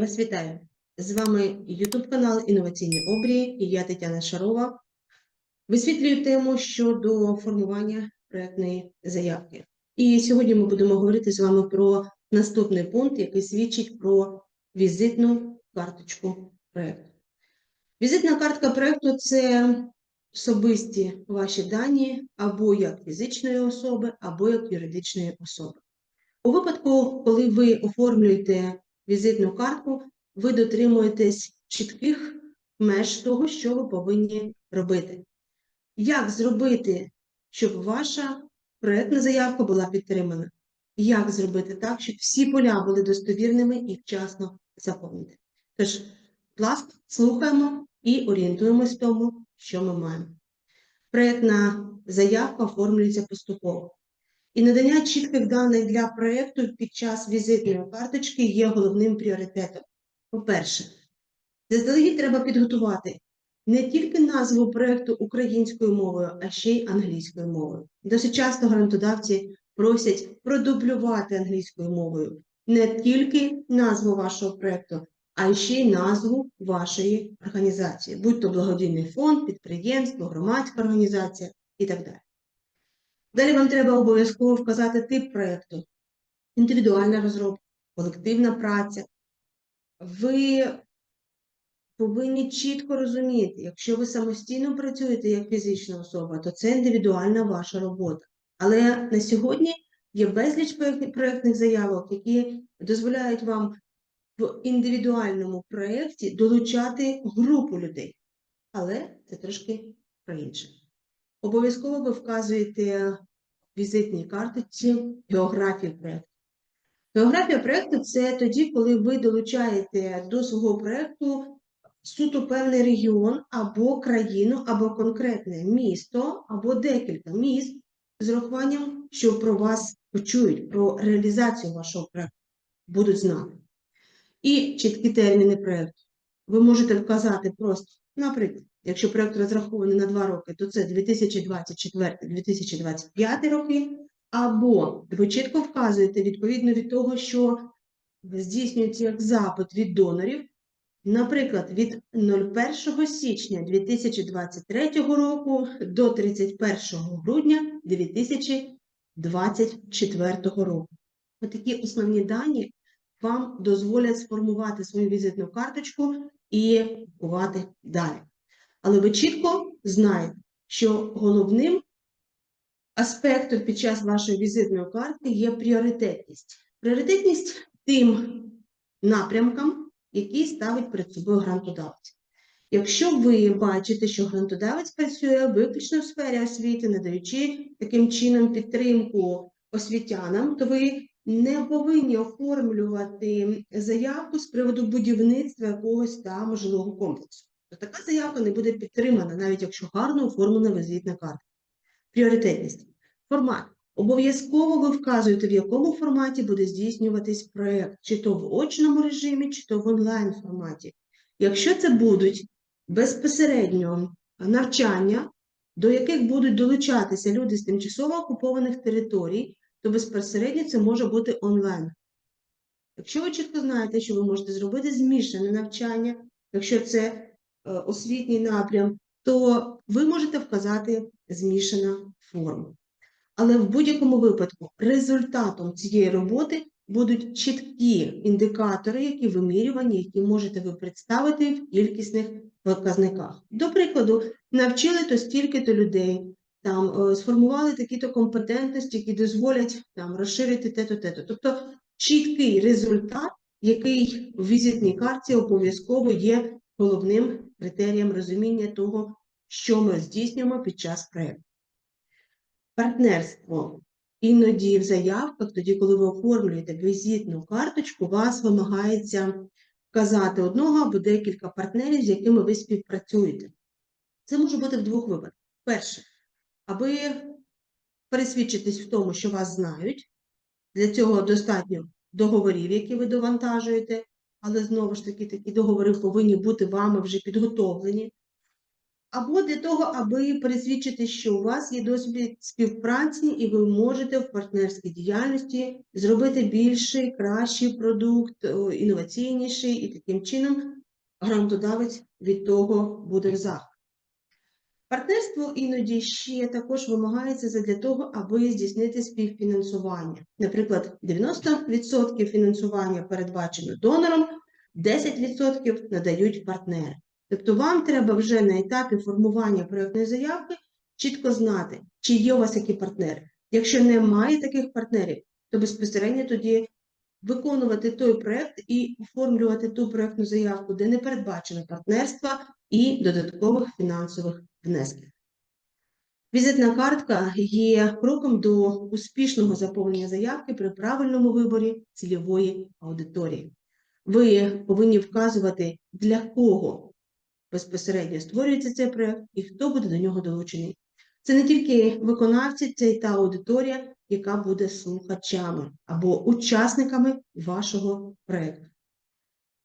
Вас вітаю. З вами YouTube канал Інноваційні обрії і я Тетяна Шарова. Висвітлюю тему щодо формування проектної заявки. І сьогодні ми будемо говорити з вами про наступний пункт, який свідчить про візитну карточку проекту. Візитна картка проекту це особисті ваші дані або як фізичної особи, або як юридичної особи. У випадку, коли ви оформлюєте візитну картку, ви дотримуєтесь чітких меж того, що ви повинні робити. Як зробити, щоб ваша проєктна заявка була підтримана? Як зробити так, щоб всі поля були достовірними і вчасно заповнити? Тож, будь ласка, слухаємо і орієнтуємось в тому, що ми маємо. Проєктна заявка оформлюється поступово. І надання чітких даних для проєкту під час візитної карточки є головним пріоритетом. По-перше, заздалегідь треба підготувати не тільки назву проєкту українською мовою, а ще й англійською мовою. Досить часто грантодавці просять продублювати англійською мовою не тільки назву вашого проєкту, а ще й назву вашої організації, будь то благодійний фонд, підприємство, громадська організація і так далі. Далі вам треба обов'язково вказати тип проєкту, індивідуальна розробка, колективна праця. Ви повинні чітко розуміти, якщо ви самостійно працюєте як фізична особа, то це індивідуальна ваша робота. Але на сьогодні є безліч проєктних заявок, які дозволяють вам в індивідуальному проєкті долучати групу людей. Але це трошки про інше. Обов'язково ви вказуєте в візитній карточці географію проєкту. Географія проєкту це тоді, коли ви долучаєте до свого проєкту суто певний регіон або країну, або конкретне місто, або декілька міст з урахуванням, що про вас почують, про реалізацію вашого проєкту будуть знати. І чіткі терміни проєкту. Ви можете вказати просто, наприклад, Якщо проєкт розрахований на 2 роки, то це 2024-2025 роки, або ви чітко вказуєте відповідно від того, що здійснюється як запит від донорів, наприклад, від 01 січня 2023 року до 31 грудня 2024 року. Отакі основні дані вам дозволять сформувати свою візитну карточку і кувати далі. Але ви чітко знаєте, що головним аспектом під час вашої візитної картки є пріоритетність. Пріоритетність тим напрямкам, які ставить перед собою грантодавець. Якщо ви бачите, що грантодавець працює виключно в сфері освіти, надаючи таким чином підтримку освітянам, то ви не повинні оформлювати заявку з приводу будівництва якогось там жилого комплексу то така заявка не буде підтримана, навіть якщо гарно оформлена візитна карта. Пріоритетність. Формат. Обов'язково ви вказуєте, в якому форматі буде здійснюватись проєкт, чи то в очному режимі, чи то в онлайн форматі. Якщо це будуть безпосередньо навчання, до яких будуть долучатися люди з тимчасово окупованих територій, то безпосередньо це може бути онлайн. Якщо ви чітко знаєте, що ви можете зробити змішане навчання, якщо це освітній напрям, то ви можете вказати змішана форма. Але в будь-якому випадку результатом цієї роботи будуть чіткі індикатори, які вимірювані, які можете ви представити в кількісних показниках. До прикладу, навчили то стільки-то людей, там е, сформували такі-то компетентності, які дозволять там розширити те-то, те-то. Тобто чіткий результат, який в візитній карті обов'язково є головним критерієм розуміння того, що ми здійснюємо під час проєкту. Партнерство. Іноді в заявках, тоді, коли ви оформлюєте візитну карточку, вас вимагається вказати одного або декілька партнерів, з якими ви співпрацюєте. Це може бути в двох випадках. Перше, аби пересвідчитись в тому, що вас знають. Для цього достатньо договорів, які ви довантажуєте, але знову ж таки такі договори повинні бути вами вже підготовлені. або для того, аби пересвідчити, що у вас є досвід співпраці, і ви можете в партнерській діяльності зробити більший, кращий продукт, інноваційніший, і таким чином грантодавець від того буде в захваті. Партнерство іноді ще також вимагається задля того, аби здійснити співфінансування. Наприклад, 90% фінансування передбачено донором, 10% надають партнери. Тобто вам треба вже на етапі формування проєктної заявки чітко знати, чи є у вас які партнери. Якщо немає таких партнерів, то безпосередньо тоді виконувати той проєкт і оформлювати ту проєктну заявку, де не передбачено партнерства і додаткових фінансових внесків. Візитна картка є кроком до успішного заповнення заявки при правильному виборі цільової аудиторії. Ви повинні вказувати, для кого безпосередньо створюється цей проєкт і хто буде до нього долучений. Це не тільки виконавці, це й та аудиторія, яка буде слухачами або учасниками вашого проєкту.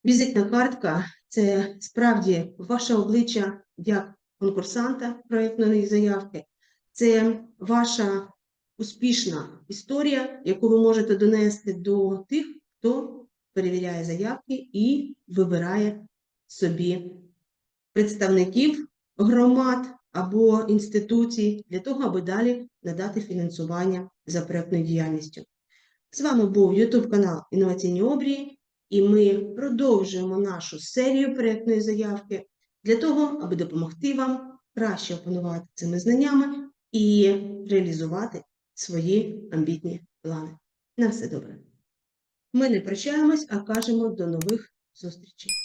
Візитна картка це справді ваше обличчя як конкурсанта проєктної заявки, це ваша успішна історія, яку ви можете донести до тих, хто перевіряє заявки і вибирає собі представників громад або інституцій для того, аби далі надати фінансування за проєктною діяльністю. З вами був YouTube канал Інноваційні обрії, і ми продовжуємо нашу серію проєктної заявки для того, аби допомогти вам краще опанувати цими знаннями і реалізувати свої амбітні плани. На все добре. Ми не прощаємось, а кажемо до нових зустрічей.